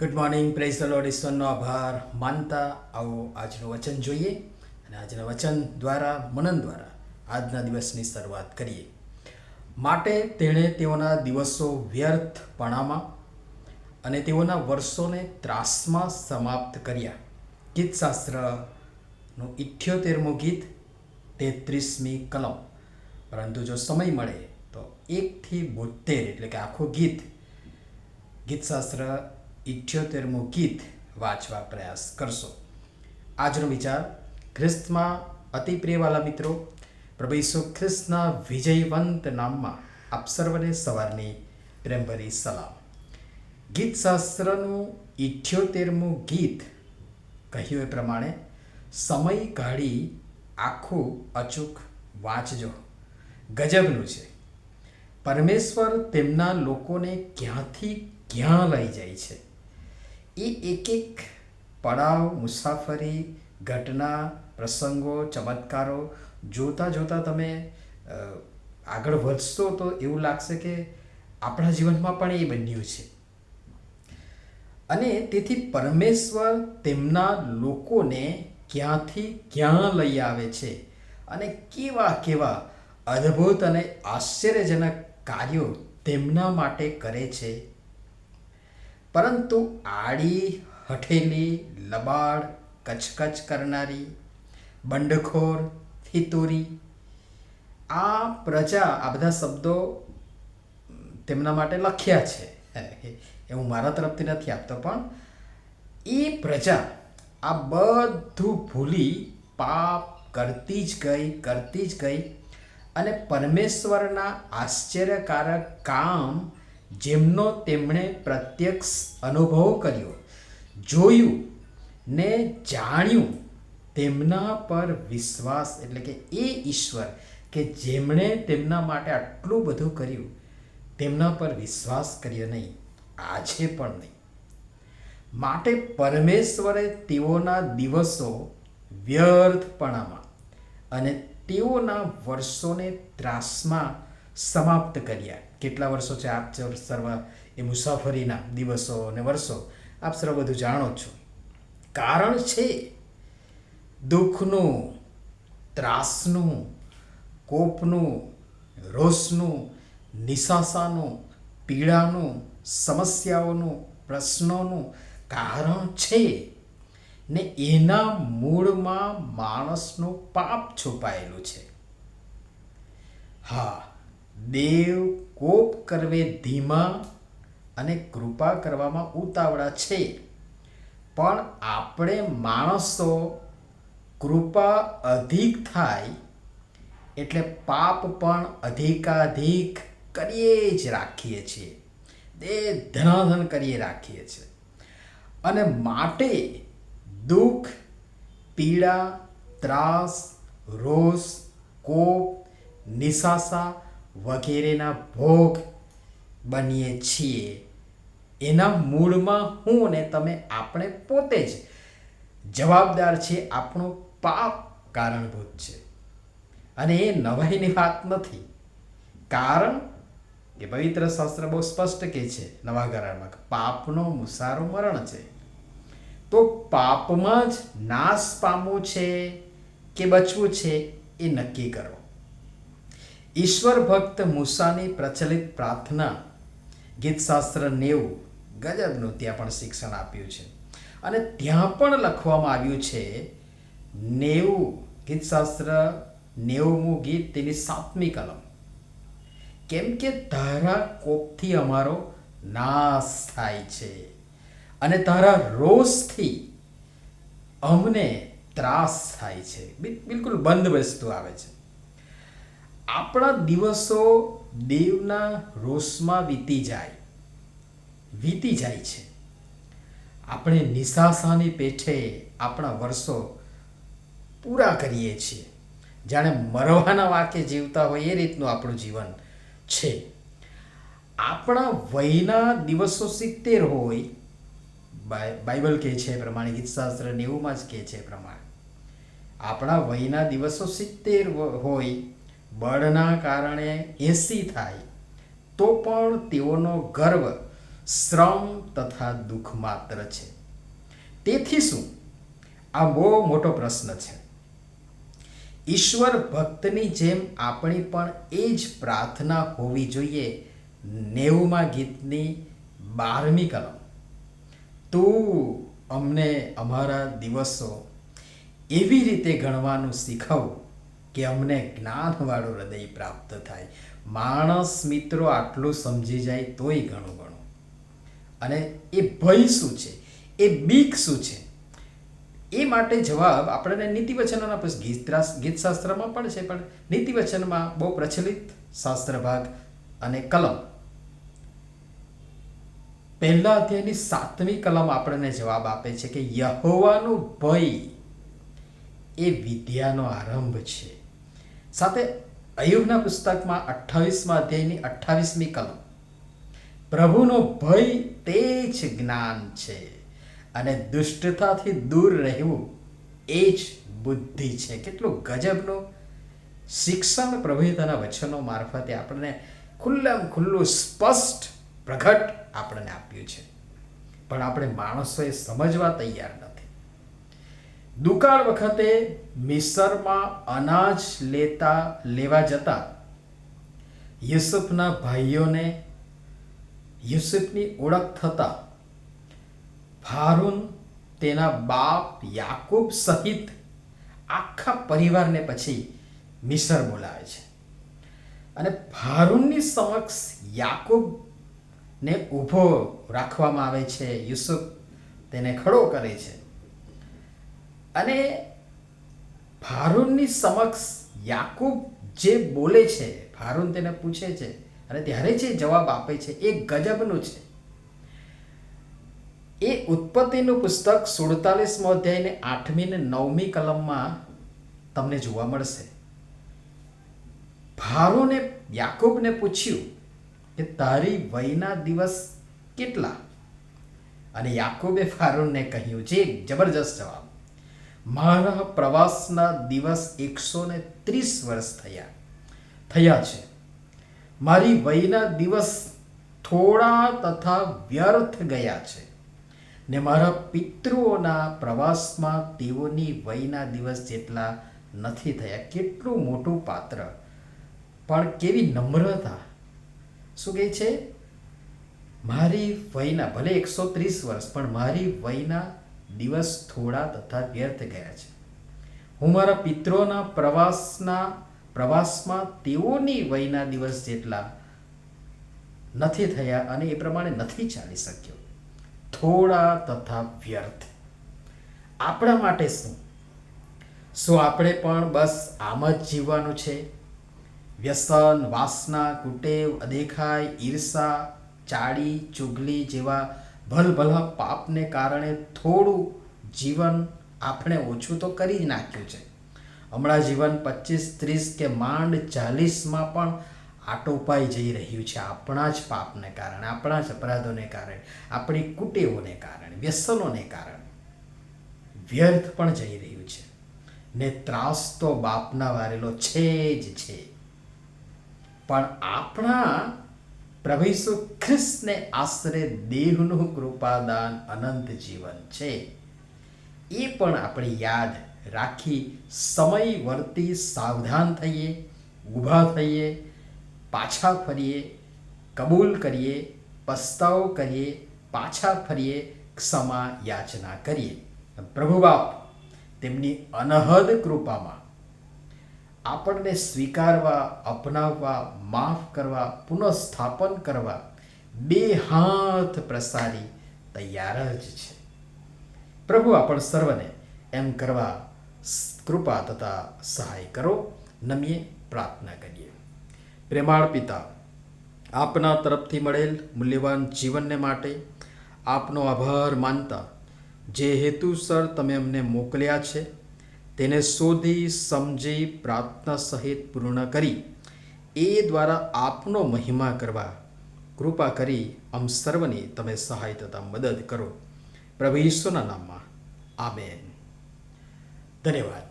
Good morning praise the ઈશ્વરનો આભાર. માનતા આવો આજનું વચન જોઈએ અને આજના વચન દ્વારા, મનન દ્વારા આજના દિવસની શરૂઆત કરીએ. માટે તેણે તેઓના દિવસો વ્યર્થપણામાં અને તેઓના વર્ષોને ત્રાસમાં સમાપ્ત કર્યા. ગીતશાસ્ત્રનું ઇઠ્યોતેરમું ગીત, તેત્રીસમી કલમ. પરંતુ જો સમય મળે તો એકથી બોતેર, એટલે કે આખું ગીત ગીતશાસ્ત્ર ઇઠ્યોતેરમું ગીત વાંચવા પ્રયાસ કરશો. આજનો વિચાર, ખ્રિસ્તમાં અતિ પ્રિયવાલા મિત્રો, પ્રભુ ખ્રિસ્તના વિજયવંત નામમાં આપ સર્વને સવારની પ્રેમભરી સલામ. ગીતશાસ્ત્રનું ઇઠ્યોતેરમું ગીત કહ્યું એ પ્રમાણે, સમય કાઢી આખું અચૂક વાંચજો. ગજબનું છે. પરમેશ્વર તેમના લોકોને ક્યાંથી ક્યાં લઈ જાય છે? એ એક એક પડાવ, મુસાફરી, ઘટના, પ્રસંગો, ચમત્કારો જોતાં જોતાં તમે આગળ વધશો તો એવું લાગશે કે આપણા જીવનમાં પણ એ બન્યું છે. અને તેથી પરમેશ્વર તેમના લોકોને ક્યાંથી ક્યાં લઈ આવે છે અને કેવા કેવા અદ્ભુત અને આશ્ચર્યજનક કાર્યો તેમના માટે કરે છે પરંતુ આડી, હઠેલી, લબાડ, કચકચ કરનારી, બંડખોર ફિતુરી આ પ્રજા, આ બધા શબ્દો તેમના માટે લખ્યા છે. એ હું મારા તરફથી નથી આપતો, પણ એ પ્રજા આ બધું ભૂલી પાપ કરતી જ ગઈ, કરતી જ ગઈ અને પરમેશ્વરના આશ્ચર્યકારક કામ જેમનો તેમણે પ્રત્યક્ષ અનુભવ કર્યો, જોયું ને જાણ્યું તેમના પર વિશ્વાસ એટલે કે એ ઈશ્વર કે જેમણે તેમના માટે આટલું બધું કર્યું, તેમના પર વિશ્વાસ કર્યો નહીં, આજે પણ નહીં. માટે પરમેશ્વરે તેઓના દિવસો વ્યર્થપણામાં અને તેઓના વર્ષોને ત્રાસમાં સમાપ્ત કર્યા. કેટલા વર્ષો છે આપ સર્વ એ મુસાફરીના દિવસો અને વર્ષો? આપ સર્વ બધું જાણો છો. કારણ છે, દુઃખનું, ત્રાસનું, કોપનું, રોષનું, નિશાસાનું, પીડાનું, સમસ્યાઓનું, પ્રશ્નોનું કારણ છે ને એના મૂળમાં માણસનું પાપ છુપાયેલું છે. હા દેવ કોપ કરવે ધીમા અને કૃપા કરવામાં ઉતાવળા છે. પણ આપણે માણસો કૃપા અધિક થાય એટલે પાપ પણ અધિકાધિક કરીએ જ રાખીએ છીએ. દે ધનાધન કરીએ રાખીએ છીએ. અને માટે દુઃખ, પીડા, ત્રાસ, રોષ, કોપ, નિશાસા વગેરેના ભોગ બનીએ છીએ. એના મૂળમાં હું ને તમે આપણે પોતે જ જવાબદાર છે, આપણો પાપ કારણભૂત છે. અને એ નવાઈની વાત નથી. કારણ કે પવિત્ર શાસ્ત્ર બહુ સ્પષ્ટ કહે છે, નવા કરારમાં પાપનો મુસારો મરણ છે. તો પાપમાં જ નાશ પામવું છે કે બચવું છે એ નક્કી કરો. ઈશ્વર ભક્ત મૂસાની પ્રચલિત પ્રાર્થના ગીતશાસ્ત્ર નેવું ગજબનું ત્યાં પણ શિક્ષણ આપ્યું છે. અને ત્યાં પણ લખવામાં આવ્યું છે, નેવું ગીતશાસ્ત્ર, નેવુંમું ગીત તેની સાતમી કલમ. કેમ કે તારા કોપથી અમારો નાશ થાય છે. અને તારા રોષથી અમને ત્રાસ થાય છે. બિલ- બિલકુલ બંધ વસ્તુ આવે છે. આપણા દિવસો દેવના રોષમાં વીતી જાય. વીતી જાય છે. આપણે નિશાસાની પેઠે આપણા વર્ષો પૂરા કરીએ છીએ. જાણે મરવાના વાકે જીવતા હોય એ રીતનું આપણું જીવન છે. આપણા વયના દિવસો સિત્તેર હોય બાઇબલ કહે છે એ પ્રમાણે, ગીતશાસ્ત્ર નેવુંમાં જ કહે છે એ પ્રમાણે. આપણા વયના દિવસો સિત્તેર હોય બળના કારણે એંસી થાય, તો પણ તેઓનો ગર્વ, શ્રમ તથા દુઃખ માત્ર છે. તેથી શું? આ બહુ મોટો પ્રશ્ન છે. ઈશ્વર ભક્તની જેમ આપણી પણ એ જ પ્રાર્થના હોવી જોઈએ નેવુંમાં ગીતની બારમી કલમ. તું અમને અમારા દિવસો એવી રીતે ગણવાનું શીખવ કે અમને જ્ઞાનવાળું હૃદય પ્રાપ્ત થાય. માણસ મિત્રો આટલું સમજી જાય તોય ઘણું ઘણું. અને એ ભય શું છે? એ બીક શું છે? એ માટે જવાબ આપણને નીતિવચનોના પછી ગીતરા ગીતશાસ્ત્રમાં પણ છે, પણ નીતિવચનમાં બહુ પ્રચલિત શાસ્ત્ર ભાગ અને કલમ. પહેલા અધ્યાયની સાતમી કલમ આપણને જવાબ આપે છે કે યહોવાનું ભય એ વિદ્યાનો આરંભ છે. સાથે અયુબના પુસ્તકમાં અઠ્ઠાવીસમાં અધ્યાયની અઠ્ઠાવીસમી કલમ. પ્રભુનો ભય તે જ જ્ઞાન છે અને દુષ્ટતાથી દૂર રહેવું એ જ બુદ્ધિ છે. કેટલું ગજબનું શિક્ષણ પ્રભુતાના વચનો મારફતે આપણને ખુલ્લમ ખુલ્લું સ્પષ્ટ પ્રગટ આપણને આપ્યું છે. પણ આપણે માણસોએ સમજવા તૈયાર નથી દુકાળ વખતે મિસરમાં અનાજ લેતા લેવા જતા યુસુફના ભાઈઓને યુસુફની ઓળખ થતા ફારૂન તેના બાપ યાકુબ સહિત આખા પરિવારને પછી મિસર બોલાવે છે. અને ફારૂનની સમક્ષ યાકૂબને ઊભો રાખવામાં આવે છે. યુસુફ તેને ખડો કરે છે. અને ફારૂનની સમક્ષ યાકુબ જે બોલે છે ફારૂન તેને પૂછે છે અને ત્યારે જે જવાબ આપે છે એ ગજબનું છે. એ ઉત્પત્તિનું પુસ્તક સુડતાલીસમો અધ્યાયને આઠમી ને નવમી કલમમાં તમને જોવા મળશે. ફારોને યાકુબને પૂછ્યું કે, તારી વયના દિવસ કેટલા? અને યાકુબે ફારૂનને કહ્યું, જે જબરજસ્ત જવાબ. મારા પ્રવાસના દિવસ એકસો ને ત્રીસ વર્ષ થયા. થયા છે. મારી વયના દિવસ થોડા તથા વ્યર્થ ગયા છે. ને મારા પિતૃઓના પ્રવાસમાં તેઓની વયના દિવસ જેટલા નથી થયા. કેટલું મોટું પાત્ર. પણ કેવી નમ્રતા. શું કહે છે? મારી વયના, ભલે એકસો ત્રીસ વર્ષ, પણ મારી વયના દિવસ થોડા તથા વ્યર્થ ગયા છે. હું મારા પિત્રોના પ્રવાસના, પ્રવાસમાં તેઓની વયના દિવસ જેટલા નથી થયા અને એ પ્રમાણે નથી ચાલી શક્યો. થોડા તથા વ્યર્થ. આપણા માટે શું? શું આપણે પણ બસ આમ જ જીવવાનું છે? વ્યસન, વાસના, કુટેવ, અદેખાઈ, ઈર્ષા ચાડી ચુગલી જેવા ભલભલા પાપને કારણે થોડું જીવન આપણે ઓછું તો કરી જ નાખ્યું છે. હમણાં જીવન પચીસ ત્રીસ કે માંડ ચાલીસમાં પણ આટોપાઈ જઈ રહ્યું છે. આપણા જ પાપને કારણે, આપણા જ અપરાધોને કારણે, આપણી કુટેવોને કારણે, વ્યસનોને કારણે વ્યર્થ પણ જઈ રહ્યું છે. ને ત્રાસ તો બાપના વારેલો છે જ છે. પણ આપણા પ્રભુ ખ્રિસ્તને આશરે દેહનું કૃપાદાન અનંત જીવન છે. એ પણ આપણે યાદ રાખી સમય વર્તી સાવધાન થઈએ, ઊભા થઈએ, પાછા ફરીએ, કબૂલ કરીએ, પસ્તાવો કરીએ, પાછા ફરીએ, ક્ષમા યાચના કરીએ. પ્રભુ બાપ, તેમની અનહદ કૃપામાં આપણને સ્વીકારવા, અપનાવવા માફ કરવા, પુનઃસ્થાપન કરવા બે હાથ પ્રસારી તૈયાર જ છે. પ્રભુ, આપણ સર્વને એમ કરવા કૃપા તથા સહાય કરો, નમીએ પ્રાર્થના કરીએ. પ્રેમાળ પિતા, આપના તરફથી મળેલ મૂલ્યવાન જીવનને માટે આપનો આભાર માનતા, જે હેતુસર તમે અમને મોકલ્યા છે, તેને શોધી, સમજી, પ્રાર્થના સહિત પૂર્ણ કરી એ દ્વારા આપનો મહિમા કરવા કૃપા કરી આમ સર્વની તમે સહાય તથા મદદ કરો. પ્રભુ ઈશ્વરના નામમાં. આમેન. ધન્યવાદ.